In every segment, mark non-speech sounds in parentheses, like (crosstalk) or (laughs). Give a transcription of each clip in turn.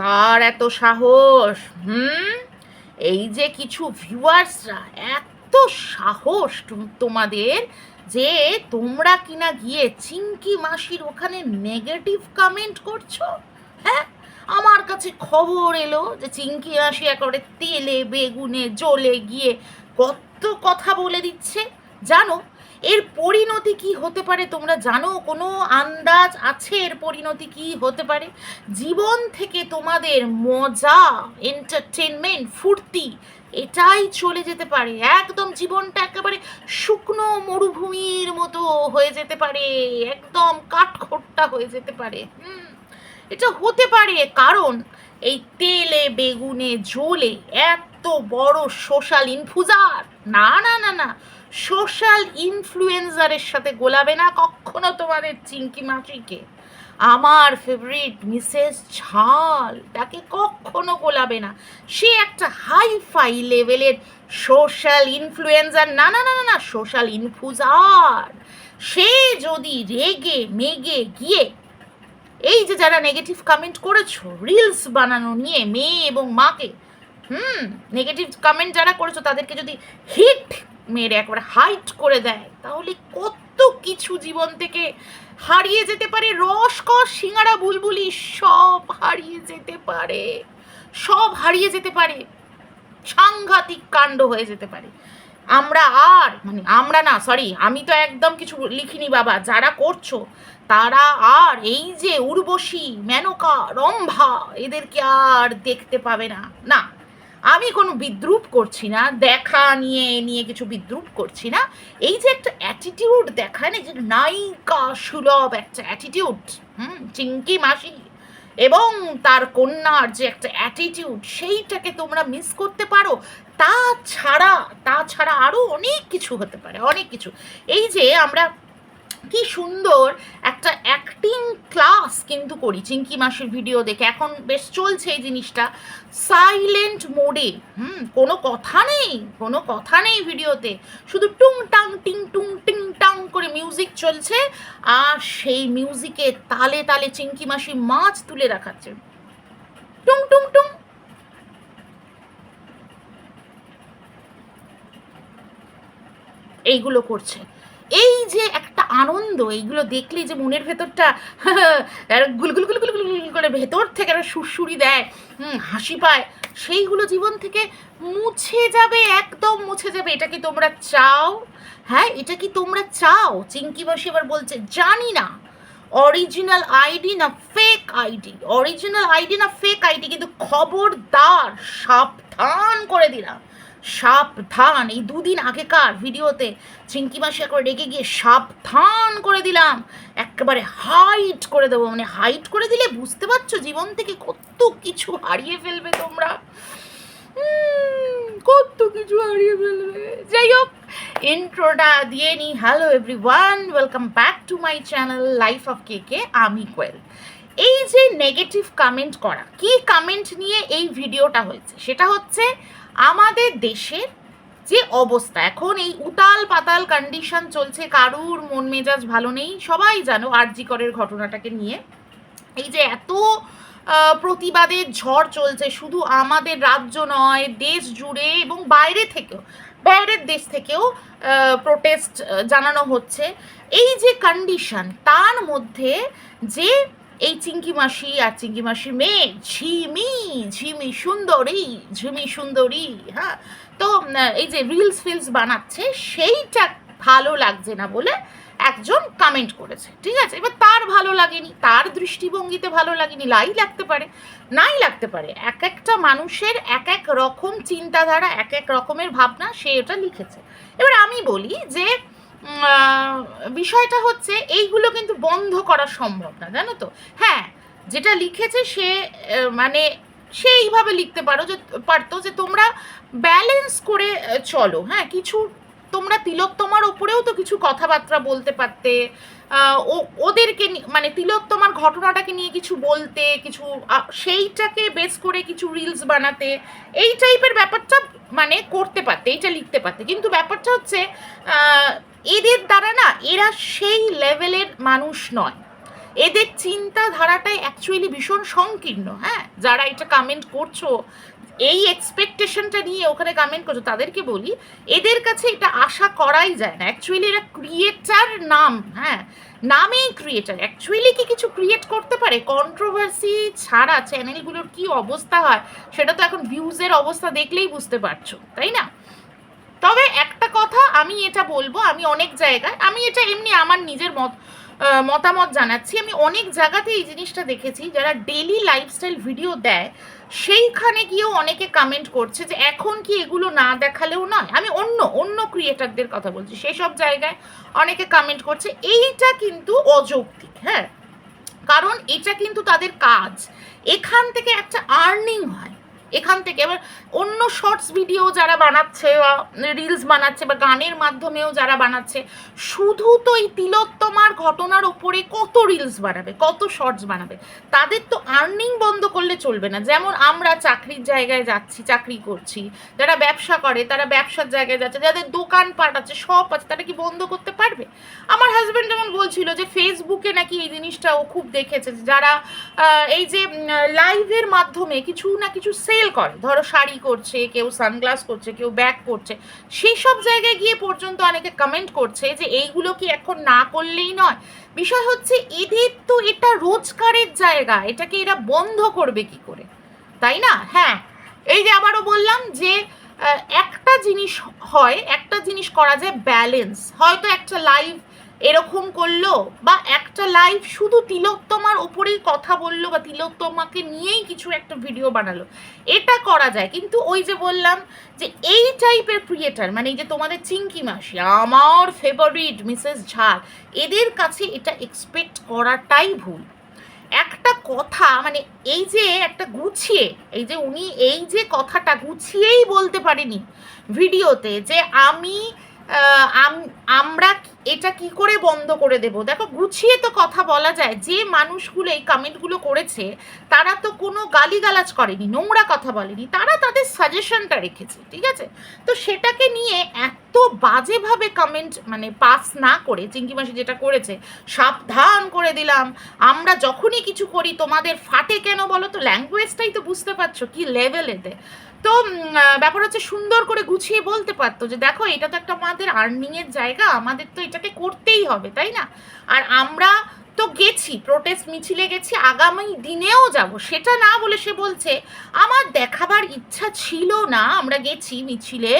কার এত সাহস? হুম? এই যে কিছু ভিউয়ার্সরা এত সাহস তোমাদের যে তোমরা কিনা গিয়ে চিঙ্কি মাসির ওখানে নেগেটিভ কমেন্ট করছ? হ্যাঁ? আমার কাছে খবর এলো যে চিঙ্কি মাসি একেবারে তেলে, বেগুনে জ্বলে গিয়ে কত কথা বলে দিচ্ছে। জানো এর পরিণতি কি হতে পারে তোমরা জানো? কোনো আন্দাজ আছে এর পরিণতি কি হতে পারে? জীবন থেকে তোমাদের মজা এন্টারটেনমেন্ট ফুর্তি, এটাই চলে যেতে পারে। একদম জীবনটা একেবারে শুকনো মরুভূমির মতো হয়ে যেতে পারে। একদম কাঠখোট্টা হয়ে যেতে পারে। হুম, এটা হতে পারে। কারণ এই তেলে, বেগুনে জ্বলে এত বড় সোশ্যাল ইনফুজার? না না না না। সোশ্যাল ইনফ্লুয়েন্সারের সাথে গোলাবে না কখনো তোমাদের চিঙ্কি মাসিকে আমার ফেভারিট মিসেস ঝাল, তাকে কখনো গোলাবে না। সে একটা হাই ফাই লেভেলের সোশ্যাল ইনফ্লুয়েন্সার। না না না না সোশ্যাল ইনফুজার। সে যদি রেগে মেগে গিয়ে এই যে যারা নেগেটিভ কমেন্ট করেছ রিলস বানানো নিয়ে মেয়ে এবং মাকে হুম নেগেটিভ কমেন্ট যারা করেছ, তাদেরকে যদি হিট মেরে একবারে হাইট করে দেয়, তাহলে কত কিছু জীবন থেকে হারিয়ে যেতে পারে। রসকস সিঙ্গারা, বুলবুলি সব হারিয়ে যেতে পারে। সব হারিয়ে যেতে পারে। সাংঘাতিক কাণ্ড হয়ে যেতে পারে। আমরা আর মানে আমরা না সরি আমি তো একদম কিছু লিখিনি বাবা, যারা করছ, তারা আর এই যে উর্বশী, মেনকা, রম্ভা, এদেরকে আর দেখতে পাবে না। না আমি কোনো বিদ্রুপ করছি না, দেখা নিয়ে নিয়ে কিছু বিদ্রুপ করছি না। এই যে একটা অ্যাটিটিউড দেখায় না যে নায়িকা সুলভ একটা অ্যাটিটিউড হুম চিঙ্কি মাসি এবং তার কন্যার যে একটা অ্যাটিটিউড সেইটাকে তোমরা মিস করতে পারো। তাছাড়া তাছাড়া আরও অনেক কিছু হতে পারে, অনেক কিছু। এই যে আমরা কি সুন্দর একটা অ্যাক্টিং ক্লাস কিন্তু করি চিঙ্কি মাসির ভিডিও দেখে। এখন বেশ চলছে এই জিনিসটা। সাইলেন্ট মোডে হুম, কোনো কথা নেই, কোনো কথা নেই ভিডিওতে শুধু টুং টাং টিং টুং টিং টাং করে মিউজিক চলছে, আর সেই মিউজিকে তালে তালে চিঙ্কি মাসি মাছ তুলে রাখাচ্ছে টুং টুং টুং। এইগুলো করছে। এই যে একটা আনন্দ, এইগুলো দেখলে যে মনের ভেতরটা (laughs) গুলগুল গুল গুল গুল গুল করে ভেতর থেকে একটা সুরসুরি দেয় হাসি পায়, সেইগুলো জীবন থেকে মুছে যাবে, একদম মুছে যাবে। এটা কি তোমরা চাও? হ্যাঁ এটা কি তোমরা চাও? চিঙ্কি বাসি এবার বলছে, জানি না। অরিজিনাল আইডি না ফেক আইডি? অরিজিনাল আইডি না ফেক আইডি? কিন্তু খবরদার, সাবধান করে দিলাম। সাবধান। এই দুদিন আগেকার ভিডিওতে চিঙ্কি মাসি করে রেগে গিয়ে সাবধান করে দিলাম। একেবারে হাইট করে দেবো। মানে হাইট করে দিলে বুঝতে পারছ জীবন থেকে কত কিছু হারিয়ে ফেলবে তোমরা। কত কিছু হারিয়ে ফেলবে। যাই হোক ইন্ট্রোটা দিয়ে নি। Hello everyone welcome back to my channel life of K K আমি কোয়েল। এই যে নেগেটিভ কমেন্ট করা, কি কমেন্ট নিয়ে এই ভিডিওটা হয়েছে? সেটা হচ্ছে আমাদের দেশের যে অবস্থা, এখন এই উতাল পাতাল কন্ডিশন চলছে, কারুর মন মেজাজ ভালো নেই, সবাই জানো আরজি করের ঘটনাটাকে নিয়ে। এই যে এত প্রতিবাদের ঝড় চলছে, শুধু আমাদের রাজ্য নয়, দেশ জুড়ে এবং বাইরে থেকেও, বাইরের দেশ থেকেও প্রোটেস্ট জানানো হচ্ছে। এই যে কন্ডিশন তার মধ্যে যে এই চিঙ্কি মাসি আর চিঙ্কি মাসির মেয়ে, ঝিমি ঝিমি সুন্দরী ঝিমি সুন্দরী হ্যাঁ? তো এই যে রিলস ফিলস বানাচ্ছে, সেইটা ভালো লাগছে না বলে একজন কমেন্ট করেছে, ঠিক আছে? এবার তার ভালো লাগেনি, তার দৃষ্টিভঙ্গিতে ভালো লাগেনি, লাই লাগতে পারে, নাই লাগতে পারে, এক একটা মানুষের এক এক রকম চিন্তাধারা, এক এক রকমের ভাবনা সে এটা লিখেছে। এবার আমি বলি যে বিষয়টা হচ্ছে এইগুলো কিন্তু বন্ধ করা সম্ভব না, জানো তো? হ্যাঁ যেটা লিখেছে সে মানে সেইভাবে লিখতে পারো যে, পারতো যে তোমরা ব্যালেন্স করে চলো হ্যাঁ? কিছু তোমরা তিলোত্তমার ওপরেও তো কিছু কথাবার্তা বলতে পারতে ও, ওদেরকে মানে তিলোত্তমার ঘটনাটাকে নিয়ে কিছু বলতে, কিছু সেইটাকে বেস করে কিছু রিলস বানাতে, এই টাইপের ব্যাপারটা মানে করতে পারতে, এইটা লিখতে পারতে। কিন্তু ব্যাপারটা হচ্ছে এদের দ্বারা না, এরা সেই লেভেলের মানুষ নয়। এদের চিন্তাধারাটাই অ্যাকচুয়ালি ভীষণ সংকীর্ণ হ্যাঁ? যারা এটা কমেন্ট করছ, এই এক্সপেকটেশনটা নিয়ে ওখানে কমেন্ট করছ, তাদেরকে বলি, এদের কাছে এটা আশা করাই যায় না। অ্যাকচুয়ালি এরা ক্রিয়েটার নাম হ্যাঁ? নামেই ক্রিয়েটার অ্যাকচুয়ালি কি কিছু ক্রিয়েট করতে পারে? কন্ট্রোভার্সি ছাড়া চ্যানেলগুলোর কি অবস্থা হয়, সেটা তো এখন ভিউজের অবস্থা দেখলেই বুঝতে পারছ, তাই না? তবে একটা কথা আমি এটা বলব, আমি অনেক জায়গায়, আমি এটা এমনি আমার নিজের মত মতামত জানাচ্ছি। আমি অনেক জায়গাতে এই জিনিসটা দেখেছি, যারা ডেলি লাইফস্টাইল ভিডিও দেয়, সেইখানে গিয়েও অনেকে কমেন্ট করছে যে, এখন কি এগুলো না দেখালেও নয়? আমি অন্য অন্য ক্রিয়েটারদের কথা বলছি সেই সব জায়গায় অনেকে কমেন্ট করছে। এইটা কিন্তু অযৌক্তিক হ্যাঁ? কারণ এটা কিন্তু তাদের কাজ। এখান থেকে একটা আর্নিং হয়। এখান থেকে। এবার অন্য শর্টস ভিডিও যারা বানাচ্ছে বা রিলস বানাচ্ছে বা গানের মাধ্যমেও যারা বানাচ্ছে, শুধু তো এই তিলোত্তমার ঘটনার ওপরে কত রিলস বানাবে, কত শর্টস বানাবে? তাদের তো আর্নিং বন্ধ করলে চলবে না। যেমন আমরা চাকরির জায়গায় যাচ্ছি, চাকরি করছি, যারা ব্যবসা করে, তারা ব্যবসার জায়গায় যাচ্ছে, যাদের দোকানপাট আছে, সব আছে, তারা কি বন্ধ করতে পারবে? আমার হাজব্যান্ড যেমন বলছিল যে ফেসবুকে নাকি এই জিনিসটা ও খুব দেখেছে, যারা এই যে লাইভের মাধ্যমে কিছু না কিছু সেল করে। ধরো শাড়ি করছে, কেউ সানগ্লাস করছে, কেউ ব্যাগ করছে। সেই সব জায়গায় গিয়ে পর্যন্ত অনেকে কমেন্ট করছে যে এইগুলো কি এখন না করলেই নয়। বিষয় হচ্ছে এদের তো এটা রোজগারের জায়গা, এটাকে এরা বন্ধ করবে কি করে? তাই না? হ্যাঁ। এই যে আবারও বললাম যে একটা জিনিস হয়, একটা জিনিস করা যায় ব্যালেন্স হয়তো একটা লাইভ এরকম করল বা একটা লাইভ শুধু তিলোত্তমার ওপরেই কথা বলল বা তিলোত্তমাকে নিয়েই কিছু একটা ভিডিও বানালো। এটা করা যায়। কিন্তু ওই যে বললাম যে এই টাইপের ক্রিয়েটার মানে এই যে তোমাদের চিঙ্কি মাসি, আমার ফেভারিট মিসেস ঝাল, এদের কাছে এটা এক্সপেক্ট করাটাই ভুল। একটা কথা মানে এই যে একটা গুছিয়ে, এই যে উনি এই যে কথাটা গুছিয়েই বলতে পারেনি ভিডিওতে যে আমি, আমরা এটা কি করে বন্ধ করে দেব? দেখো, গুছিয়ে তো কথা বলা যায়। যে মানুষগুলো এই কমেন্টগুলো করেছে, তারা তো কোনো গালিগালাজ করেনি, নোংরা কথা বলেনি। তারা তাদের সাজেশনটা রেখেছে, ঠিক আছে? তো সেটাকে নিয়ে এত বাজেভাবে কমেন্ট মানে পাস না করে চিঙ্কি মাসি যেটা করেছে, সাবধান করে দিলাম। আমরা যখনই কিছু করি, তোমাদের ফাটে কেন বলো তো? ল্যাঙ্গুয়েজটাই তো বুঝতে পারছ, কি লেভেলেতে তো ব্যাপার হচ্ছে সুন্দর করে গুছিয়ে বলতে পারতো যে, দেখো, এটা তো একটা আমাদের আর্নিংয়ের জায়গা, আমাদের তো এটাকে করতেই হবে, তাই না? আর আমরা তো গেছি প্রোটেস্ট মিছিলে গেছি, আগামী দিনেও যাব। সেটা না বলে সে বলছে, আমার দেখাবার ইচ্ছা ছিল না, আমরা গেছি মিছিলে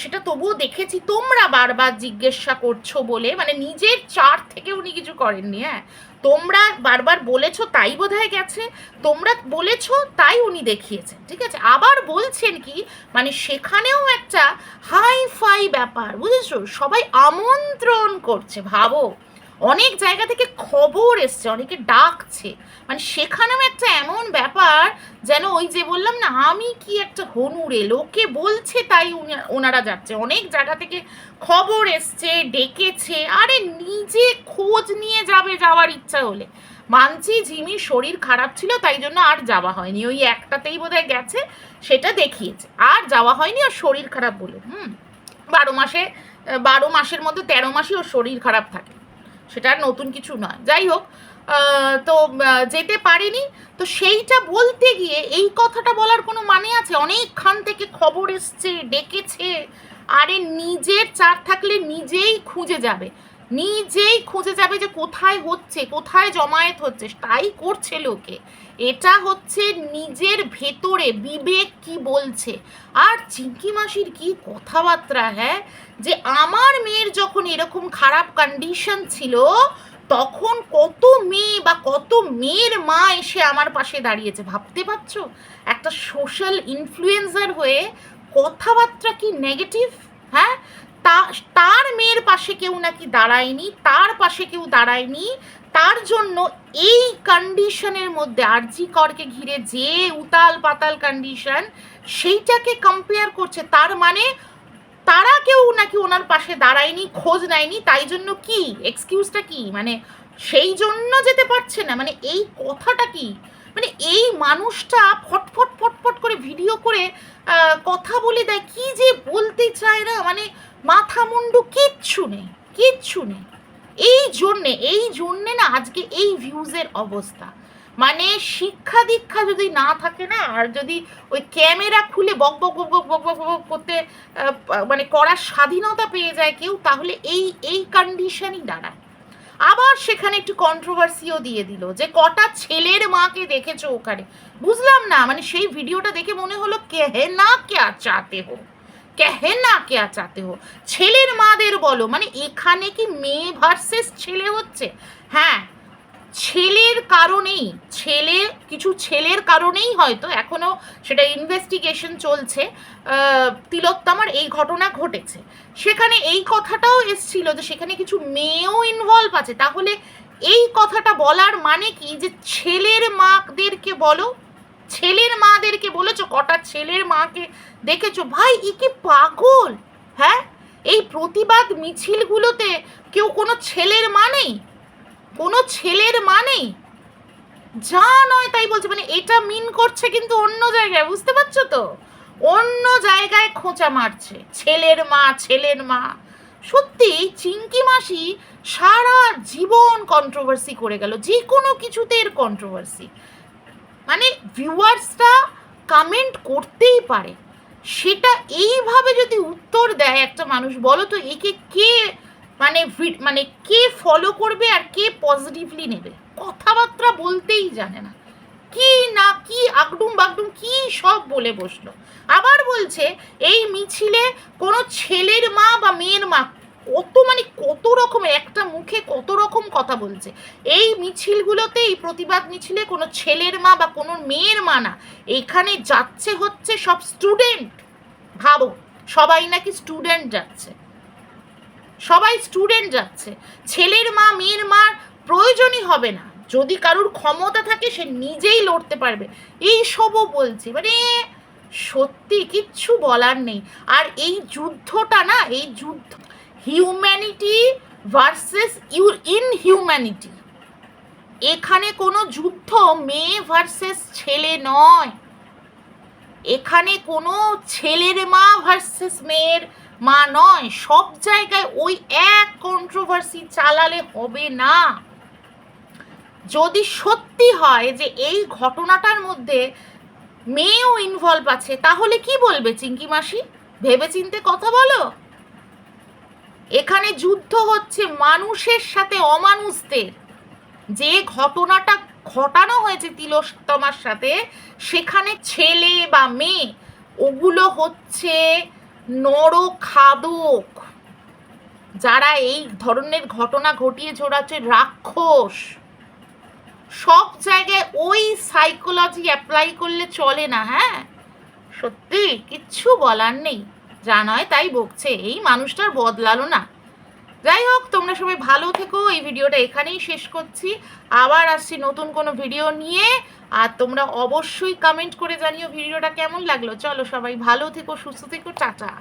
সেটা তবুও দেখেছি, তোমরা বারবার জিজ্ঞাসা করছ বলে মানে নিজের চার থেকে উনি করেননি হ্যাঁ। তোমরা বারবার বলেছ তাই বোধহয় গেছে, তোমরা বলেছ তাই উনি দেখিয়েছেন, ঠিক আছে? আবার বলছেন কি মানে সেখানেও একটা হাই ফাই ব্যাপার, বুঝেছ? সবাই আমন্ত্রণ করছে, ভাবো। অনেক জায়গা থেকে খবর এসছে, অনেকে ডাকছে। মানে সেখানেও একটা এমন ব্যাপার যেন ওই যে বললাম না, আমি কি একটা হনুরে, লোকে বলছে তাই ওনারা যাচ্ছে। অনেক জায়গা থেকে খবর এসছে, ডেকেছে, আরে নিজে খোঁজ নিয়ে যাবে যাওয়ার ইচ্ছা হলে। মানছি ঝিমির শরীর খারাপ ছিল, তাই জন্য আর যাওয়া হয়নি। ওই একটাতেই বোধহয় গেছে, সেটা দেখিয়েছে। আর যাওয়া হয়নি আর শরীর খারাপ বলে। হুম, বারো মাসে, বারো মাসের মধ্যে তেরো মাসই ওর শরীর খারাপ থাকে। সেটা আর নতুন কিছু নয় যাই হোক তো যেতে পারেনি। তো সেইটা বলতে গিয়ে এই কথাটা বলার কোনো মানে আছে? অনেকক্ষণ থেকে খবর এসছে, ডেকেছে। আরে নিজের চার থাকলে নিজেই খুঁজে যাবে। নিজেই খুঁজে যাবে যে কোথায় হচ্ছে, কোথায় জমায়েত হচ্ছে, তাই করছে লোকে। এটা হচ্ছে নিজের ভেতরে বিবেক কি বলছে। আর চিঙ্কি মাসির কি কথাবার্তা হ্যাঁ? যে আমার মেয়ের যখন এরকম খারাপ কন্ডিশন ছিল, তখন কত মেয়ে বা কত মেয়ের মা এসে আমার পাশে দাঁড়িয়েছে। ভাবতে পারছ? একটা সোশ্যাল ইনফ্লুয়েন্সার হয়ে কথাবার্তা কি নেগেটিভ হ্যাঁ? তা, তার মেয়ের পাশে কেউ নাকি দাঁড়ায়নি, তার পাশে কেউ দাঁড়ায়নি, তার জন্য এই কন্ডিশনের মধ্যে আরজি করকে ঘিরে যে উতাল পাতাল কন্ডিশন সেইটাকে কম্পেয়ার করছে। তার মানে তারা কেউ নাকি ওনার পাশে দাঁড়ায়নি, খোঁজ নেয়নি, তাই জন্য কি? এক্সকিউজটা কি? মানে সেই জন্য যেতে পারছে না? মানে এই কথাটা কি? মানে এই মানুষটা ফটফট ফটফট করে ভিডিও করে কথা বলে দেয়, কি যে বলতে চায় না? মানে মাথা মুন্ডু কিচ্ছু নেই কিচ্ছু নেই। এই জন্যে এই জন্যে না আজকে এই ভিউজের অবস্থা। মানে শিক্ষা দীক্ষা যদি না থাকে না, আর যদি ওই ক্যামেরা খুলে বক বক বক বক বক বক বক করতে মানে করার স্বাধীনতা পেয়ে যায় কেউ, তাহলে এই এই কন্ডিশনই দাঁড়ায়। আবার সেখানে একটু কন্ট্রোভার্সিও দিয়ে দিল যে কটা ছেলের মাকে দেখেছ ওখানে। বুঝলাম না মানে সেই ভিডিওটা দেখে মনে হলো কেহে না ক্যা চাতে হো কেহে না ক্যা চাতে হো? ছেলের মাদের বলো। মানে এখানে কি মেয়ে ভার্সেস ছেলে হচ্ছে? হ্যাঁ ছেলের কারণেই, ছেলে, কিছু ছেলের কারণেই হয়তো এখনও সেটা ইনভেস্টিগেশন চলছে। তিলোত্তমার এই ঘটনা ঘটেছে। সেখানে এই কথাটাও এসছিল যে সেখানে কিছু মেয়েও ইনভলভ আছে। তাহলে এই কথাটা বলার মানে কি? যে ছেলের মাদেরকে বলো ছেলের মাদেরকে বলেছ, কটা ছেলের মাকে দেখেছ? ভাই ই কি পাগল? হ্যাঁ? এই প্রতিবাদ মিছিলগুলোতে কেউ কোনো ছেলের মা নেই? কোনো ছেলের মা নেই? যা নয় তাই বলছে। মানে এটা মিন করছে কিন্তু অন্য জায়গায়, বুঝতে পারছ তো? অন্য জায়গায় খোঁচা মারছে। ছেলের মা ছেলের মা। সত্যি চিঙ্কি মাসি সারা জীবন কন্ট্রোভার্সি করে গেল। যে কোনো কিছুতে এর কন্ট্রোভার্সি মানে ভিউয়ার্সরা কমেন্ট করতেই পারে। সেটা এইভাবে যদি উত্তর দেয় একটা মানুষ, বলো তো একে কে মানে মানে কে ফলো করবে আর কে পজিটিভলি নেবে? কথাবার্তা বলতেই জানে না। কি না কি আগডুম বাগডুম কি সব বলে বসল। আবার বলছে, এই মিছিলে কোনো ছেলের মা বা মেয়ের মা কত মানে কত রকমের, একটা মুখে কত রকম কথা বলছে। এই মিছিলগুলোতে, এই প্রতিবাদ মিছিলে কোনো ছেলের মা বা কোনো মেয়ের মা না। এখানে যাচ্ছে হচ্ছে সব স্টুডেন্ট ভাবো, সবাই নাকি স্টুডেন্ট যাচ্ছে। সবাই স্টুডেন্ট যাচ্ছে। ছেলের মা, মেয়ের মার প্রয়োজনই হবে না। যদি কারুর ক্ষমতা থাকে, সে নিজেই লড়তে পারবে। এই সবও বলছি। মানে সত্যি কিচ্ছু বলার নেই। আর এই যুদ্ধটা না, এই যুদ্ধ হিউম্যানিটি ভার্সেস ইউ ইনহিউম্যানিটি এখানে কোনো যুদ্ধ মেয়ে ভার্সেস ছেলে নয়। এখানে কোনো ছেলের মা ভার্সেস মেয়ের মা নয়। সব জায়গায় ওই এক কন্ট্রোভার্সি চালালে হবে না। যদি সত্যি হয় যে এই ঘটনাটার মধ্যে মেয়েও ইনভলভ আছে, তাহলে কি বলবে চিঙ্কি মাসি? ভেবেচিন্তে কথা বলো? এখানে যুদ্ধ হচ্ছে মানুষের সাথে অমানুষদের। যে ঘটনাটা ঘটানো হয়েছে তিলোত্তমার সাথে, সেখানে ছেলে বা মেয়ে, ওগুলো হচ্ছে নরখাদক। যারা এই ধরনের ঘটনা ঘটিয়ে হচ্ছে রাক্ষস। সব জায়গায় ওই সাইকোলজি অ্যাপ্লাই করলে চলে না হ্যাঁ? সত্যি, কিচ্ছু বলার নেই। যা নয় তাই বকছে। এই মানুষটার বদলালো না। যাই হোক, তোমরা সবাই ভালো থেকো। এই ভিডিওটা এখানেই শেষ করছি। আবার আসছি নতুন কোনো ভিডিও নিয়ে। আর তোমরা অবশ্যই কমেন্ট করে জানিও ভিডিওটা কেমন লাগল। চলো সবাই ভালো থেকো, সুস্থ থেকো, টাটা।